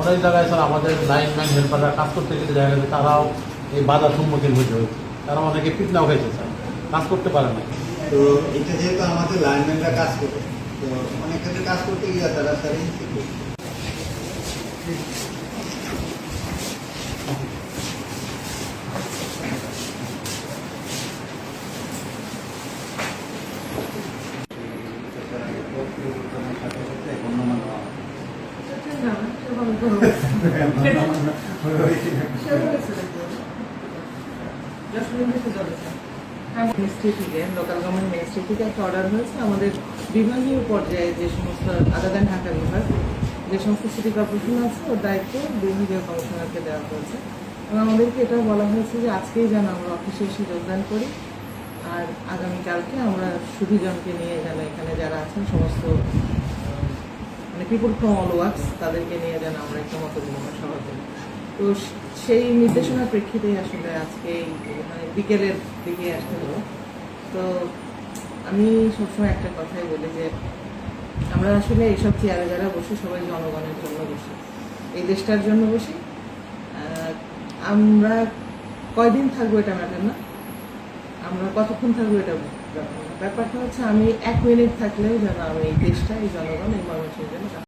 অনেক জায়গায় স্যার আমাদের লাইন ম্যান হেল্পাররা কাজ করতে গেলে দেখা গেছে তারাও এই বাধার সম্মুখীন হতে হয়েছে তারা অনেকে পিটনাও খাইছে স্যার। কাজ করতে পারে না। তো এটা যেহেতু আমাদের লাইনম্যানরা কাজ করে তো অনেক ক্ষেত্রে কাজ করতে গিয়ে তারা স্যার Thank. মিনিস্ট্রি থেকে লোকাল গভর্নমেন্ট থেকে একটা অর্ডার হয়েছে আমাদের বিভাগীয় পর্যায়ে যে সমস্ত আদার দেন বিভাগ যে সমস্ত সিটি কর্পোরেশন আছে ওর দায়িত্ব বিভাগীয় কমিশনারকে দেওয়া হয়েছে এবং আমাদেরকে এটা বলা হয়েছে যে আজকেই যেন আমরা অফিসে এসে যোগদান করি আর আগামীকালকে আমরা সুধীজনকে নিয়ে যেন এখানে যারা আছেন, সমস্ত পিপুল ফ্রম অল ওয়ার্কস তাদেরকে নিয়ে যেন আমরা একটা মত বিনিময় সভা করি। তো সেই নির্দেশনার প্রেক্ষিতেই আসলে আজকে মানে বিকেলের দিকে আসতে হলো। তো আমি সবসময় একটা কথাই বলি যে, আমরা আসলে এইসব চেয়ারে যারা বসে সবাই জনগণের জন্য বসি। এই দেশটার জন্য বসি। আমরা কয়দিন থাকব এটা ম্যাটার না। আমরা কতক্ষণ থাকব এটা ব্যাপার ব্যাপারটা হচ্ছে আমি এক মিনিট থাকলেও যেন আমি এই দেশটা, এই জনগণ, এই মানুষের জন্য